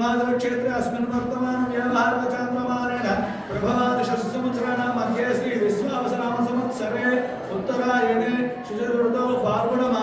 నిర్మాణక్షేత్రే అస్మిన్ వర్తమాన వ్యవహార చాంద్రమారేణ ప్రభవాది షష్సముద్రాణం మధ్యే శ్రీ విశ్వావసనామ సంవత్సరే ఉత్తరాయణే శుచరుడౌ పార్వణమా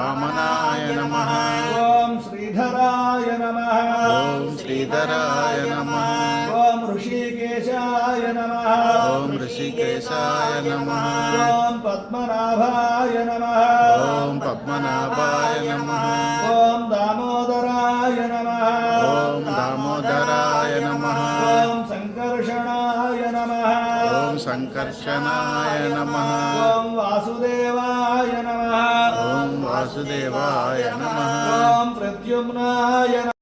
వామనాయ నమః ఓం శ్రీధరాయ నమః ఓం శ్రీధరాయ నమః ఓం ఋషికేశాయ నమః ఓం ఋషికేశాయ నమః ఓం పద్మనాభాయ నమః ఓం పద్మనాభాయ నమః ఓం దామోదరాయ నమః ఓం దామోదరాయ నమః ఓం సంకర్షణాయ నమః ఓం సంకర్షణాయ నమః ఓం వాసుదేవాయ నమః వాసుదేవాయ నమః. ఓం ప్రద్యుమ్నాయ